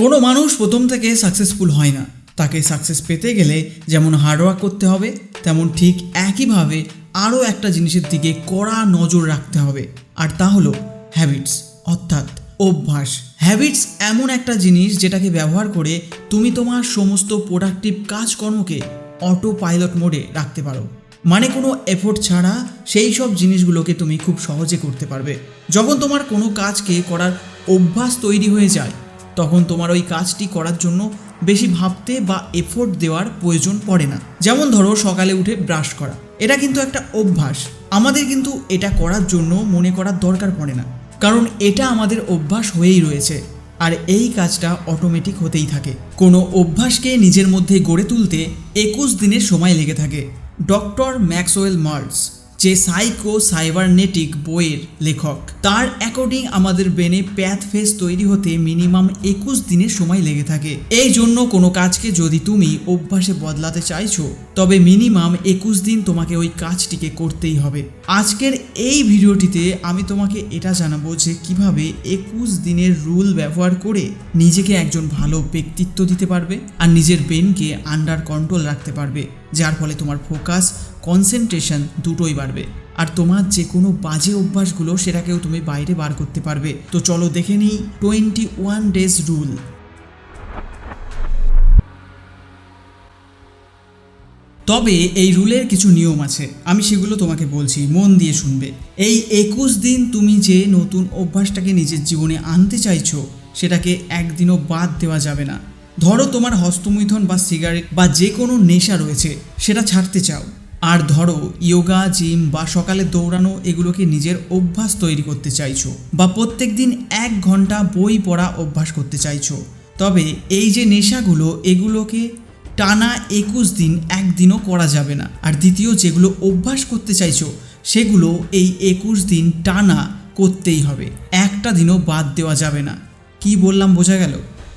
কোনো মানুষ প্রথম থেকে সাকসেসফুল হয় না। তাকে সাকসেস পেতে গেলে যেমন হার্ডওয়ার্ক করতে হবে, তেমন ঠিক একইভাবে আরও একটা জিনিসের দিকে কড়া নজর রাখতে হবে, আর তা হলো হ্যাবিটস অর্থাৎ অভ্যাস। হ্যাবিটস এমন একটা জিনিস যেটাকে ব্যবহার করে তুমি তোমার সমস্ত প্রোডাক্টিভ কাজকর্মকে অটো পাইলট মোডে রাখতে পারো। মানে কোনো এফোর্ট ছাড়া সেই সব জিনিসগুলোকে তুমি খুব সহজে করতে পারবে। যখন তোমার কোনো কাজকে করার অভ্যাস তৈরি হয়ে যায় তখন তোমার ওই কাজটি করার জন্য বেশি ভাবতে বা এফোর্ট দেওয়ার প্রয়োজন পড়ে না। যেমন ধরো সকালে উঠে ব্রাশ করা। এটা কিন্তু একটা অভ্যাস। আমাদের কিন্তু এটা করার জন্য মনে করার দরকার পড়ে না। কারণ এটা আমাদের অভ্যাস হয়েই রয়েছে। আর এই কাজটা অটোমেটিক হতেই থাকে। কোনো অভ্যাসকে নিজের মধ্যে গড়ে তুলতে একুশ দিনের সময় লেগে থাকে। ডক্টর ম্যাক্সওয়েল মার্লস যে সাইকো সাইবারনেটিক বইয়ের লেখক। তার অ্যাকর্ডিং আমাদের ব্রেনে প্যাথ ফেস তৈরি হতে মিনিমাম একুশ দিনের সময় লেগে থাকে। এই জন্য কোনো কাজকে যদি তুমি অভ্যাসে বদলাতে চাইছো, তবে মিনিমাম একুশ দিন তোমাকে ওই কাজটিকে করতেই হবে। আজকের এই ভিডিওটিতে আমি তোমাকে এটা জানাব যে কীভাবে একুশ দিনের রুল ব্যবহার করে নিজেকে একজন ভালো ব্যক্তিত্ব দিতে পারবে আর নিজের ব্রেনকে আন্ডার কন্ট্রোল রাখতে পারবে। যার ফলে তোমার ফোকাস কনসেন্ট্রেশন দুটোই বাড়বে। আর তোমার যে কোনো বাজে অভ্যাসগুলো সেটাকেও তুমি বাইরে বার করতে পারবে। তো চলো দেখে নিই টোয়েন্টি ওয়ান ডেজ রুল তবে এই রুলের কিছু নিয়ম আছে। আমি সেগুলো তোমাকে বলছি, মন দিয়ে শুনবে। এই একুশ দিন তুমি যে নতুন অভ্যাসটাকে নিজের জীবনে আনতে চাইছো, সেটাকে একদিনও বাদ দেওয়া যাবে না। ধরো তোমার হস্তমৈথন বা সিগারেট বা যে কোনো নেশা রয়েছে, সেটা ছাড়তে চাও। আর ধরো, ইয়োগা, জিম বা সকালে দৌড়ানো, এগুলোকে নিজের অভ্যাস তৈরি করতে চাইছো বা প্রত্যেক দিন এক ঘণ্টা বই পড়া অভ্যাস করতে চাইছো। তবে এই যে নেশাগুলো, এগুলোকে টানা একুশ দিন একদিনও করা যাবে না। আর দ্বিতীয়, যেগুলো অভ্যাস করতে চাইছো, সেগুলো এই একুশ দিন টানা করতেই হবে। একটা দিনও বাদ দেওয়া যাবে না। কি বললাম, বোঝা গেল?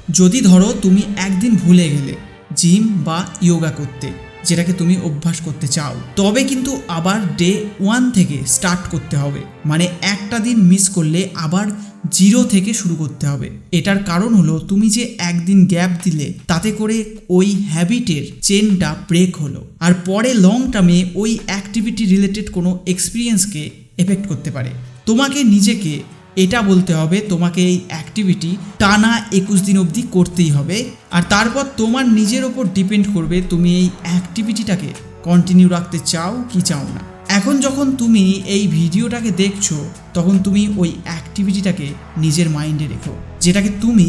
যদি ধরো তুমি একদিন ভুলে গেলে জিম বা ইয়োগা করতে, যেটাকে তুমি অভ্যাস করতে চাও, তবে কিন্তু আবার ডে ওয়ান থেকে স্টার্ট করতে হবে। মানে একটা দিন মিস করলে আবার জিরো থেকে শুরু করতে হবে। এটার কারণ হলো তুমি যে একদিন গ্যাপ দিলে, তাতে করে ওই হ্যাবিটের চেনটা ব্রেক হলো। আর পরে লং টার্মে ওই অ্যাক্টিভিটি রিলেটেড কোনো এক্সপিরিয়েন্সকে এফেক্ট করতে পারে। তোমাকে নিজেকে এটা বলতে হবে তোমাকে এই অ্যাক্টিভিটি টানা একুশ দিন অবধি করতেই হবে। আর তারপর তোমার নিজের ওপর ডিপেন্ড করবে তুমি এই অ্যাক্টিভিটিটাকে কন্টিনিউ রাখতে চাও কি চাও না। এখন যখন তুমি এই ভিডিওটাকে দেখছ, তখন তুমি ওই অ্যাক্টিভিটিটাকে নিজের মাইন্ডে রেখো, যেটাকে তুমি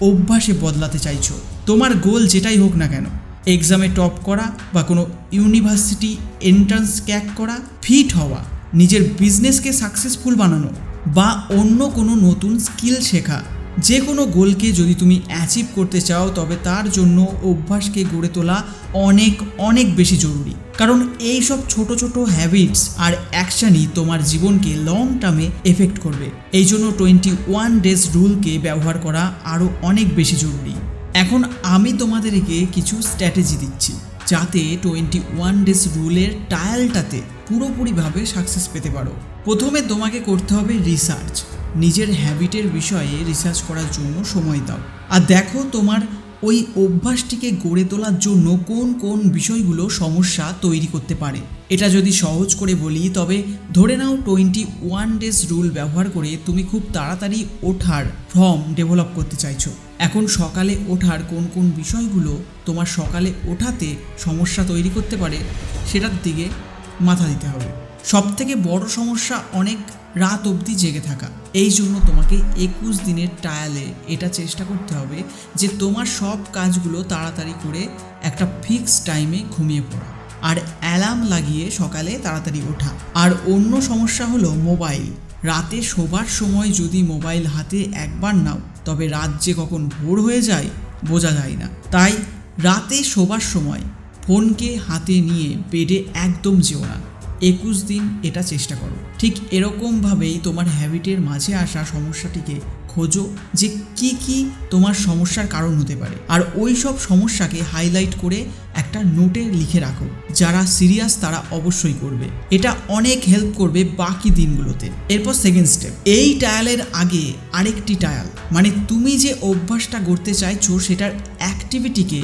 অভ্যাসে বদলাতে চাইছো। তোমার গোল যেটাই হোক না কেন এক্সামে টপ করা বা কোনো ইউনিভার্সিটি এন্ট্রান্স ক্যাক করা ফিট হওয়া, নিজের বিজনেসকে সাকসেসফুল বানানো বা অন্য কোনো নতুন স্কিল শেখা। যে কোনো গোলকে যদি তুমি অ্যাচিভ করতে চাও, তবে তার জন্য অভ্যাসকে গড়ে তোলা অনেক অনেক বেশি জরুরি। কারণ এই সব ছোট ছোট হ্যাবিটস আর অ্যাকশনই তোমার জীবনকে লং টার্মে এফেক্ট করবে। এই জন্য টোয়েন্টি ওয়ান ডেজ রুলকে ব্যবহার করা আরও অনেক বেশি জরুরি। এখন আমি তোমাদেরকে কিছু স্ট্র্যাটেজি দিচ্ছি। যাতে টোয়েন্টি ওয়ান ডেজ রুলের টায়ালটাতে পুরোপুরিভাবে সাকসেস পেতে পারো। প্রথমে তোমাকে করতে হবে রিসার্চ নিজের হ্যাবিটের বিষয়ে রিসার্চ করার জন্য সময় দাও। আর দেখো তোমার ওই অভ্যাসটিকে গড়ে তোলার জন্য কোন কোন বিষয়গুলো সমস্যা তৈরি করতে পারে? এটা যদি সহজ করে বলি, তবে ধরে নাও টোয়েন্টি ওয়ান ডেজ রুল ব্যবহার করে তুমি খুব তাড়াতাড়ি ওঠার ফর্ম ডেভেলপ করতে চাইছো। এখন সকালে ওঠার কোন কোন বিষয়গুলো তোমার সকালে ওঠাতে সমস্যা তৈরি করতে পারে, সেটার দিকে মাথা দিতে হবে। সব থেকে বড় সমস্যা অনেক রাত অবধি জেগে থাকা। এই জন্য তোমাকে একুশ দিনের ট্রায়ালে এটা চেষ্টা করতে হবে যে তোমার সব কাজগুলো তাড়াতাড়ি করে একটা ফিক্স টাইমে ঘুমিয়ে পড়া। আর অ্যালার্ম লাগিয়ে সকালে তাড়াতাড়ি ওঠা। আর অন্য সমস্যা হলো মোবাইল রাতে শোবার সময় যদি মোবাইল হাতে একবার নাও, তবে রাত যে কখন ভোর হয়ে যায় বোঝা যায় না। তাই রাতে শোবার সময় ফোনকে হাতে নিয়ে বেডে একদম যেও না। একুশ দিন এটা চেষ্টা করো। ঠিক এরকমভাবেই তোমার হ্যাবিটের মাঝে আসা সমস্যাটিকে খোঁজো যে কি কি তোমার সমস্যার কারণ হতে পারে। আর ওই সব সমস্যাকে হাইলাইট করে একটা নোটে লিখে রাখো, যারা সিরিয়াস তারা অবশ্যই করবে। এটা অনেক হেল্প করবে বাকি দিনগুলোতে। এরপর সেকেন্ড স্টেপ এই টায়ালের আগে আরেকটি টায়াল মানে তুমি যে অভ্যাসটা করতে চাইছো সেটার অ্যাক্টিভিটিকে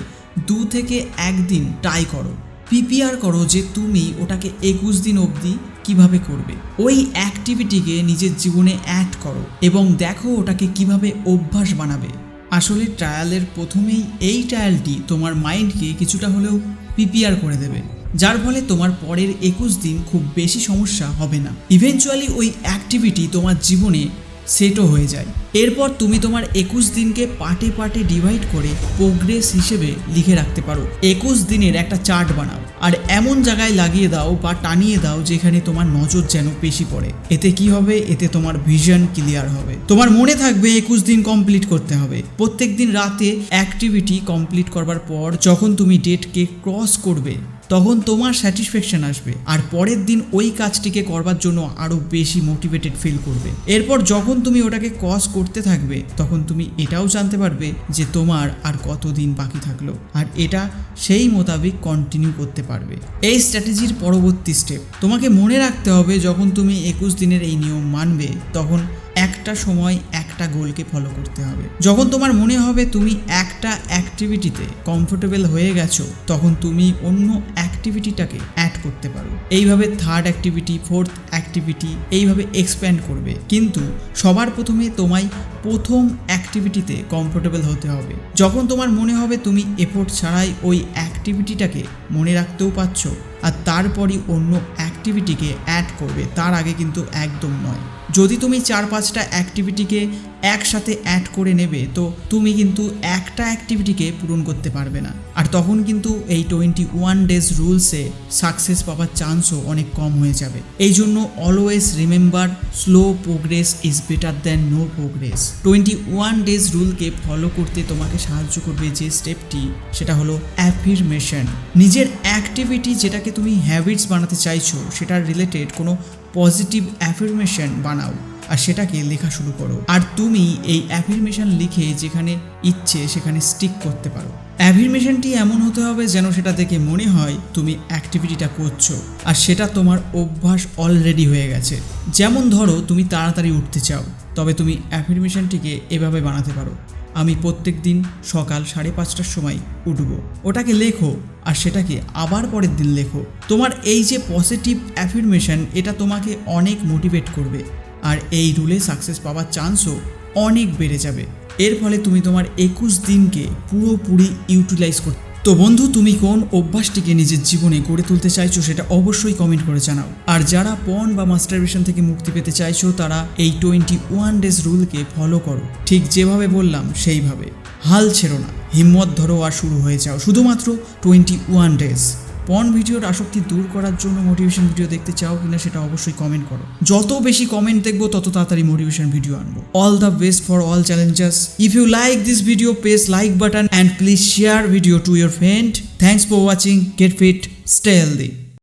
দু থেকে একদিন ট্রাই করো। প্রিপেয়ার করো যে তুমি ওটাকে একুশ দিন অবধি কীভাবে করবে। ওই অ্যাক্টিভিটিকে নিজের জীবনে অ্যাড করো এবং দেখো ওটাকে কীভাবে অভ্যাস বানাবে। আসলে ট্রায়ালের প্রথমেই এই ট্রায়ালটি তোমার মাইন্ডকে কিছুটা হলেও প্রিপেয়ার করে দেবে, যার ফলে তোমার পরের একুশ দিন খুব বেশি সমস্যা হবে না। ইভেনচুয়ালি ওই অ্যাক্টিভিটি তোমার জীবনে সেটও হয়ে যায়। এরপর তুমি তোমার একুশ দিনকে পার্টে পার্টে ডিভাইড করে প্রোগ্রেস হিসেবে লিখে রাখতে পারো। একুশ দিনের একটা চার্ট বানাও আর এমন জায়গায় লাগিয়ে দাও বা টানিয়ে দাও যেখানে তোমার নজর যেন বেশি পড়ে। এতে কি হবে? এতে তোমার ভিশন ক্লিয়ার হবে। তোমার মনে থাকবে একুশ দিন কমপ্লিট করতে হবে। প্রত্যেক দিন রাতে অ্যাক্টিভিটি কমপ্লিট করবার পর যখন তুমি ডেটকে ক্রস করবে তখন তোমার স্যাটিসফ্যাকশন আসবে। আর পরের দিন ওই কাজটিকে করবার জন্য আরও বেশি মোটিভেটেড ফিল করবে। এরপর যখন তুমি ওটাকে কস করতে থাকবে, তখন তুমি এটাও জানতে পারবে যে তোমার আর কতদিন বাকি থাকল। আর এটা সেই মোতাবেক কন্টিনিউ করতে পারবে। এই স্ট্র্যাটেজির পরবর্তী স্টেপ তোমাকে মনে রাখতে হবে, যখন তুমি একুশ দিনের এই নিয়ম মানবে, তখন একটা সময় একটা গোলকে ফলো করতে হবে। যখন তোমার মনে হবে তুমি একটা অ্যাক্টিভিটিতে কমফোর্টেবল হয়ে গেছো, তখন তুমি অন্য অ্যাক্টিভিটিটাকে অ্যাড করতে পারো। এইভাবে থার্ড অ্যাক্টিভিটি ফোর্থ অ্যাক্টিভিটি এইভাবে এক্সপ্যান্ড করবে। কিন্তু সবার প্রথমে তোমায় প্রথম অ্যাক্টিভিটিতে কমফোর্টেবল হতে হবে। যখন তোমার মনে হবে তুমি এফোর্ট ছাড়াই ওই অ্যাক্টিভিটিটাকে মনে রাখতেও পারছ, আর তারপরই অন্য অ্যাক্টিভিটিকে অ্যাড করবে, তার আগে কিন্তু একদম নয়। যদি তুমি চার পাঁচটা অ্যাক্টিভিটিকে একসাথে অ্যাড করে নেবে, তো তুমি কিন্তু একটা অ্যাক্টিভিটিকে পূরণ করতে পারবে না। তখন কিন্তু এই টোয়েন্টি ওয়ান ডেজ রুলসে সাকসেস পাওয়ার চান্সও অনেক কম হয়ে যাবে। এই জন্য always remember slow progress is better than no progress twenty one days রুলকে follow করতে তোমাকে সাহায্য করবে যে স্টেপটি সেটা হলো অ্যাফিরমেশন নিজের অ্যাক্টিভিটি যেটাকে তুমি হ্যাবিটস বানাতে চাইছো, সেটার রিলেটেড কোনো পজিটিভ অ্যাফার্মেশন বানাও। আর সেটাকে লেখা শুরু করো। আর তুমি এই অ্যাফিরমেশন লিখে যেখানে ইচ্ছে সেখানে স্টিক করতে পারো। অ্যাফিরমেশনটি এমন হতে হবে যেন সেটা দেখে মনে হয় তুমি অ্যাক্টিভিটিটা করছ। আর সেটা তোমার অভ্যাস অলরেডি হয়ে গেছে। যেমন ধরো তুমি তাড়াতাড়ি উঠতে চাও, তবে তুমি অ্যাফিরমেশনটিকে এভাবে বানাতে পারো। আমি প্রত্যেক দিন সকাল সাড়ে পাঁচটার সময় উঠবো। ওটাকে লেখো আর সেটাকে আবার পরের দিন লেখো। তোমার এই যে পজিটিভ অ্যাফিরমেশন এটা তোমাকে অনেক মোটিভেট করবে। আর এই রুলে সাকসেস পাওয়ার চান্সও অনেক বেড়ে যাবে। এর ফলে তুমি তোমার একুশ দিনকে পুরোপুরি ইউটিলাইজ করতে তো বন্ধু, তুমি কোন অভ্যাসটিকে নিজের জীবনে গড়ে তুলতে চাইছো সেটা অবশ্যই কমেন্ট করে জানাও। আর যারা পন বা মাস্টারবেশন থেকে মুক্তি পেতে চাইছো, তারা এই টোয়েন্টি ওয়ান ডেজ রুলকে ফলো করো। ঠিক যেভাবে বললাম, সেইভাবে। হাল ছেড়ো না। হিম্মত ধরো আর শুরু হয়ে যাও। শুধুমাত্র টোয়েন্টি ওয়ান ডেজ পন ভিডিওর আসক্তি দূর করার জন্য মোটিভেশন ভিডিও দেখতে চাও কিনা সেটা অবশ্যই কমেন্ট করো। যত বেশি কমেন্ট দেখব, তত তাড়াতাড়ি মোটিভেশন ভিডিও আনব। All the best for all challengers if you like this video press like button and please share video to your friend thanks for watching get fit stay healthy